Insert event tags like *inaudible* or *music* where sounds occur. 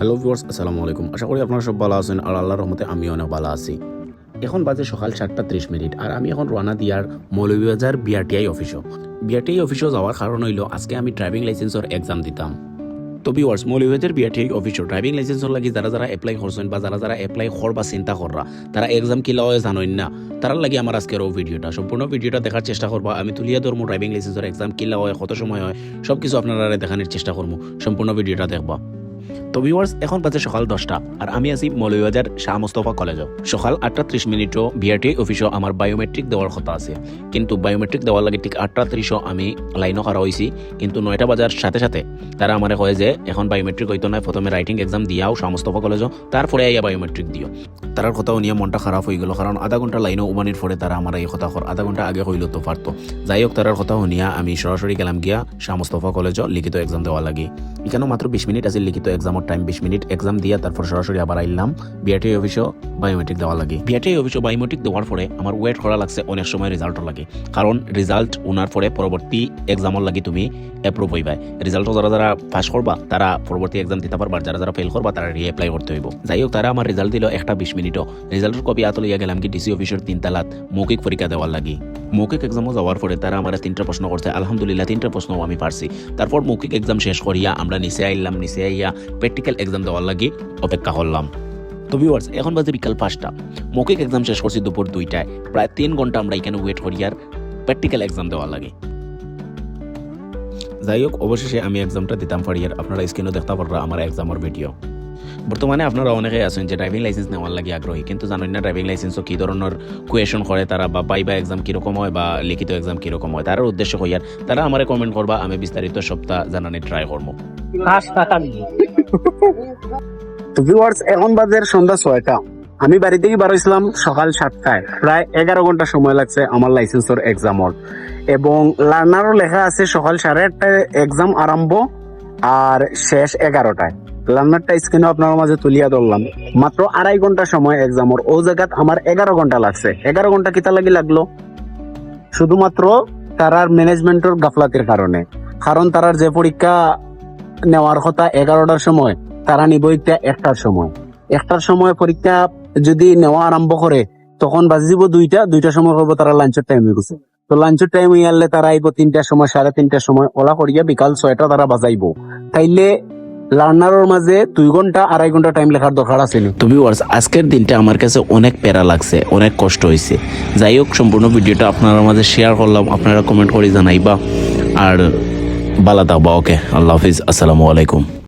Hello viewers আসসালামু আলাইকুম। আশা করি আপনারা সব ভালো আছেন আর আল্লাহর রহমতে আমি অনেক ভালো আছি। এখন বাজে সকাল সাতটা ত্রিশ মিনিট আর আমি এখন রানা দিয়ার মৌলভীবাজার বিআরটিআই অফিসও বিআরটিআই অফিসও যাওয়ার কারণ হইল আজকে আমি ড্রাইভিং লাইসেন্সের এক্সাম দিতাম। তো ভিউয়ার্স মৌলভীবাজার বিআরটিআই অফিসও ড্রাইভিং লাইসেন্সের লাগি যারা যারা এপ্লাই করছেন বা যারা যারা এপ্লাই করবা চিন্তা কররা, তারা এক্সাম কিলা হয় জানোই না। তার লাগি আমার আজকের ভিডিওটা, সম্পূর্ণ ভিডিওটা দেখার চেষ্টা করবা। আমি তুলিয়া ধরবো ড্রাইভিং লাইসেন্সের এক্সাম কিলা হয়, কত সময় হয় সব কিছু আপনারা দেখানোর চেষ্টা করব সম্পূর্ণ ভিডিওটা দেখবা। তো ভিউয়ার্স এখন বাজে সকাল দশটা, আর আমি আছি মৌলভীবাজার শাহ মোস্তফা কলেজও সকাল আটটা ত্রিশ মিনিটও বিআরটি অফিসও আমার বায়োমেট্রিক দেওয়ার কথা আছে। কিন্তু বায়োমেট্রিক দেওয়ার লাগে ঠিক আটটা ত্রিশও আমি লাইনও করা হয়েছি কিন্তু নয়টা বাজার সাথে সাথে তারা আমার কয় যে, এখন বায়োমেট্রিক হইতো না, প্রথমে রাইটিং এক্সাম দিয়াও শাহ মোস্তফা কলেজও তারপরে আইয়া বায়োমেট্রিক দিও। তারার কথাও নিয়ে মনটা খারাপ হয়ে গেল কারণ আধা ঘণ্টা লাইনও উমানির পরে তারা আমার এই কথা আধা ঘণ্টা আগে হইল তো পারতো যাই হোক তারার কথা শুনিয়া আমি সরাসরি গেলাম গিয়া শাহ মোস্তফা কলেজও লিখিত এক্সাম দেওয়া লাগে। এখানেও মাত্র বিশ মিনিট আছে লিখিত এক্সামের টাইম বিশ মিনিট এক্সাম দিয়া, তারপর সরাসরি আবার আইলাম। বিআরটি অফিসও বায়োমেট্রিক দেওয়া লাগে। বিআরটি অফিসও বায়োমেট্রিক দেওয়ার পরে আমার ওয়েট করা লাগছে অনেক সময় রেজাল্টও লাগে। কারণ রেজাল্ট ওনার পরে পরবর্তী এক্সামের লাগি তুমি অ্যাপ্রুভ হইবা। রেজাল্টও যারা যারা পাস করবা, তারা পরবর্তী এক্সাম দিতে পারবা যারা যারা ফেল করবা, তারা রিঅ্যাপ্লাই করতে হইব। যাই হোক তারা আমার রেজাল্ট দিল একটা বিশ মিনিটও। রেজাল্টের কপি আত লইয়া গেলাম কি ডিসি অফিসের তিনতালাত মৌখিক পরীক্ষা দেওয়ার লাগি। মৌখিক এক্সামও যাওয়ার পরে তারা আমার তিনটা প্রশ্ন করছে। আলহামদুলিল্লাহ, তিনটা প্রশ্নও আমি পারছি। তারপর মৌখিক এক্সাম শেষ করিয়া আমরা নিচে আইলাম, নিচে আইয়া প্র্যাকটিক্যাল এক্সাম দেওয়ার লাগি অপেক্ষা করলাম। তো ভিউয়ার্স এখন বাজে বিকাল পাঁচটা। মৌখিক এক্সাম শেষ করছি দুপুর দুইটায়। প্রায় তিন ঘণ্টা আমরা এখানে ওয়েট করি আর প্র্যাকটিক্যাল এক্সাম দেওয়ার লাগে। যাই হোক, অবশেষে আমি এক্সামটা দিতাম পারি আর আপনারা স্ক্রিনও দেখতে পাররা আমার এক্সামের ভিডিও বর্তমানে আপনারা অনেকে আছেন যে ড্রাইভিং লাইসেন্স নেওয়ার লাগে আগ্রহী, কিন্তু জানেন না ড্রাইভিং লাইসেন্সও কী ধরনের কোয়েশন করে তারা বা বাইবা এক্সাম কীরকম হয় বা লিখিত এক্সাম কীরকম হয়। তার উদ্দেশ্য হইয়ার তারা আমার কমেন্ট করবা, আমি বিস্তারিত সপ্তাহ জানানি ট্রাই করব *laughs* তো ভিউয়ার্স এখন বাজের সন্ধ্যা ছয়টা। আমি বাড়ি থেকে বার সকাল সাতটায়। প্রায় এগারো ঘণ্টা সময় লাগছে আমার লাইসেন্সের এক্সামর এবং লার্নারও লেখা আছে সকাল সাড়ে আটটায় এক্সাম আরম্ভ আর শেষ এগারোটায়। লার্নারটা স্ক্রিনে আপনার মাঝে তুলিয়া ধরলাম। মাত্র আড়াই ঘণ্টা সময় এক্সামর ও জায়গাত আমার এগারো ঘণ্টা লাগছে। এগারো ঘণ্টা কিতা লাগি লাগল? শুধুমাত্র তারার ম্যানেজমেন্টের গাফলাতির কারণে কারণ তারার যে পরীক্ষা নেওয়ার কথা এগারোটার সময়, তারা নিব এটা একটার সময়। একটার সময় পরীক্ষা যদি নেওয়া আরম্ভ করে তখন বাজিব দুইটা দুইটার সময় করব তারা লাঞ্চের টাইম হয়ে গেছে। তো লাঞ্চের টাইম হয়ে আনলে তারা আইব তিনটার সময় সাড়ে তিনটার সময় ওলা করিয়া বিকাল ছয়টা তারা বাজাইব। তাইলে লার্নারের মাঝে দুই ঘণ্টা আড়াই ঘণ্টা টাইম লেখার দরকার আছে নি তো আজকের দিনটা আমার কাছে অনেক প্যারা লাগছে, অনেক কষ্ট হয়েছে যাই হোক সম্পূর্ণ ভিডিওটা আপনার মাঝে শেয়ার করলাম আপনারা কমেন্ট করে জানাইবা। আর বালা থাকবা ওকে আল্লাহ হাফিজ আসসালামু আলাইকুম